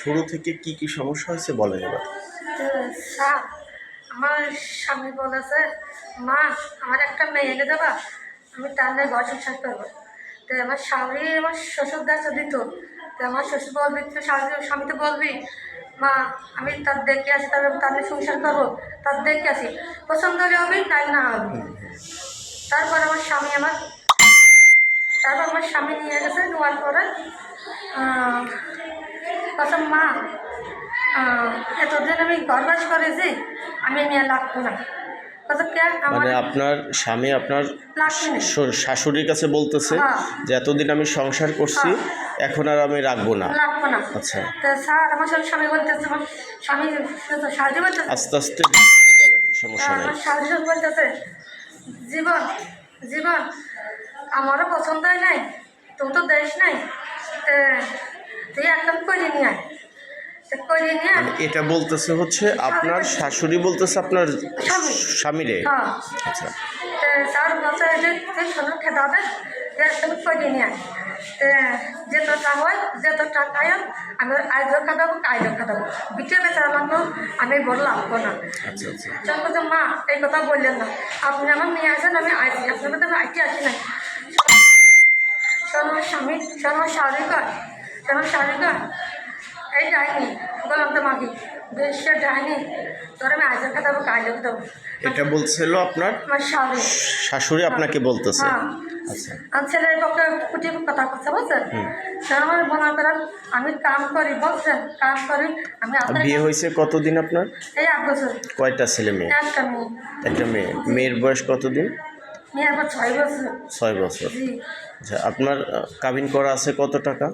শুরু থেকে কি কি সমস্যা হয়েছে বলেন এবার। স্যার আমার স্বামী বলেছে মা আমার একটা মেয়ে এনে দেবা? আমি তার নিয়ে ঘর সংসার করব। তো আমার স্বামী আমার শ্বশুর দায়িত্ব দিত। তো আমার শ্বশুর বলবি তো স্বামী স্বামী তো বলবি মা আমি তার দেখে আসি তার তার সংসার করব। তার দেখে আসি। পছন্দ হলে হবে তাই না হবে। তারপর আমার স্বামী আমার তারপর আমার স্বামী নিয়ে গেছে নেওয়ার পরে বলছে মা এতদিন আমি গর্বাস করেছি আমি নিয়ে লাগবো না। মানে আপনার স্বামী আপনার শাশুড়ির কাছে বলতেছে হ্যাঁ। যে এতদিন আমি সংসার করছি এখন আর আমি রাখব না। আচ্ছা। আস্তে আস্তে বলেন সমস্যা নেই। আমার সাহায্য বলতেছে জীবন জীবন আমারও পছন্দ হয় নাই তুই তো দেশ নাই তুই একদম করে নিয়ে আয়। মানে এটা বলতেছে হচ্ছে আপনার শাশুড়ি বলতেছে আপনার স্বামী। স্বামীরে হ্যাঁ আচ্ছা তো স্যার যে তুই শোনো খেতে হবে করে নিয়ে আয় হয় হয় আমি আইজও খাদাবো কাইজও খাদাবো বিটে বেচারা লাগল আমি বললাম না আচ্ছা আচ্ছা মা এই কথা বললেন না আপনি আমার নিয়ে আসেন আমি আইসি আপনার মধ্যে আমি আইটি আসি নাই শোন স্বামী শোন শাড়ি কর আমার শাড়ি এই ডাইনি বললাম তো মাকে বেশ ডাইনি তোর আমি আইসে খাতাবো কাইজও খাতাবো এটা বলছিল আপনার? আমার শাড়ি শাশুড়ি আপনাকে বলতেছে। হ্যাঁ। আচ্ছা। আর ছেলের পক্ষে কুটি কথা কথা বলছেন স্যার আমার মনে করেন আমি কাম করি বলছেন কাম করি আমি বিয়ে হয়েছে কতদিন আপনার? এই এক বছর। কয়টা ছেলে মেয়ে? একটা মেয়ে। একটা মেয়ে। মেয়ের বয়স কতদিন? মেয়ে আবার ছয় বছর। ছয় বছর। জি। আচ্ছা আপনার কাবিন করা আছে কত টাকা?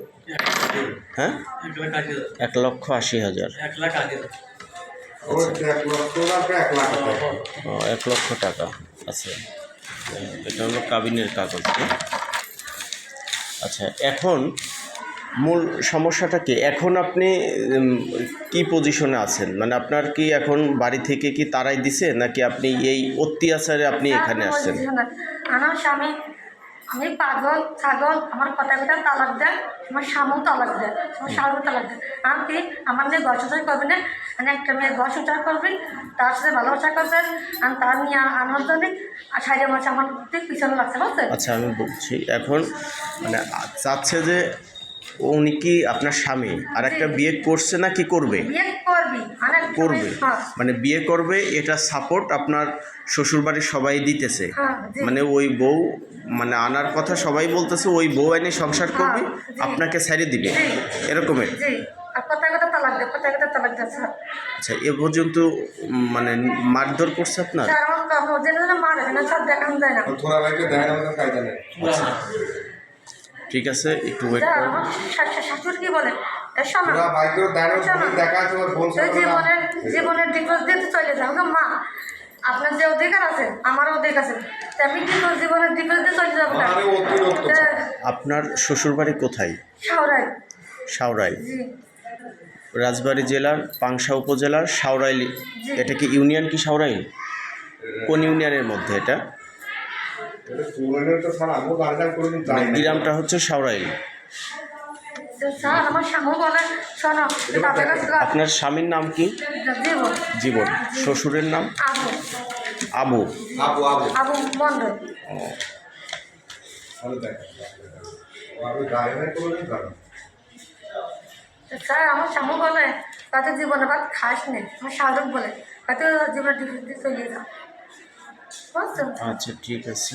হ্যাঁ? এক লাখ আশি হাজার। এক লক্ষ আশি হাজার। এক লক্ষ টাকা এক লাখ টাকা। ও, এক লক্ষ টাকা আচ্ছা। এটা হলো কাবিনের কাগজ আচ্ছা এখন মূল সমস্যাটা কি? এখন আপনি কি পজিশনে আছেন? মানে আপনার কি এখন বাড়ি থেকে কি তারাই দিছে নাকি আপনি এই অত্যাচারে আপনি এখানে আসছেন? আমার স্বামী আমি পাগল ছাগল আমার কথা কথা তালাক দেয় আমার স্বামীও তালাক দেয় আমার স্বামীও তালাক দেয় আমি আমার গছ উচার করবি না। মানে একটা মেয়ে গছ উচার করবি তার সাথে ভালোবাসা করবে আমি তার নিয়ে আনার জন্য আর সাইডে মাসে আমার পিছনে লাগছে বুঝছেন আচ্ছা আমি বলছি এখন মানে চাচ্ছে যে উনি কি আপনার স্বামী? আর একটা বিয়ে করছে না কি করবে? বিয়ে করবি। করবে হ্যাঁ। মানে বিয়ে করবে এটা সাপোর্ট আপনার শ্বশুরবাড়ির সবাই দিতেছে। হ্যাঁ, মানে ওই বউ মানে আনার কথা সবাই বলতেছে ওই বউ এনে সংসার করবে হ্যাঁ, আপনাকে ছেড়ে দিবে। এরকমের। জি। আর কথা কথা তালাক দেয় কথা কথা তালাক দেয় স্যার। আচ্ছা এ পর্যন্ত মানে মারধর করছে আপনার? নেই ঠিক আছে একটু ওয়েট করেন। শাশুড়ি কি বলে? এ শোনো। জীবনের জীবনের ডিভোর্স দিতে চলে যাও। মা আপনার যে অধিকার আছে আমারও অধিকার আছে। আমি কি করব জীবনের ডিভোর্স দিয়ে চলে যাব না? আপনার শ্বশুরবাড়ি কোথায়? সাউরাই সাউরাই রাজবাড়ী জেলার পাংশা উপজেলার সাউরাই এটা কি ইউনিয়ন কি সাউরাই কোন ইউনিয়নের মধ্যে এটা? মানে গ্রামটা হচ্ছে সাউরাইল স্যার আমার স্বামী বলে শোনো তাদের কাছে আপনার স্বামীর নাম কি? জীবন। জীবন। শ্বশুরের নাম? আবু। আবু। আবু আবু। মন্ডল। স্যার আমার স্বামী বলে তাতে জীবনে বাদ খাস নে। আমার শাহরুখ বলে তাতে জীবনের ডিভোর্স দিয়ে চলে যাও আচ্ছা ঠিক আছে।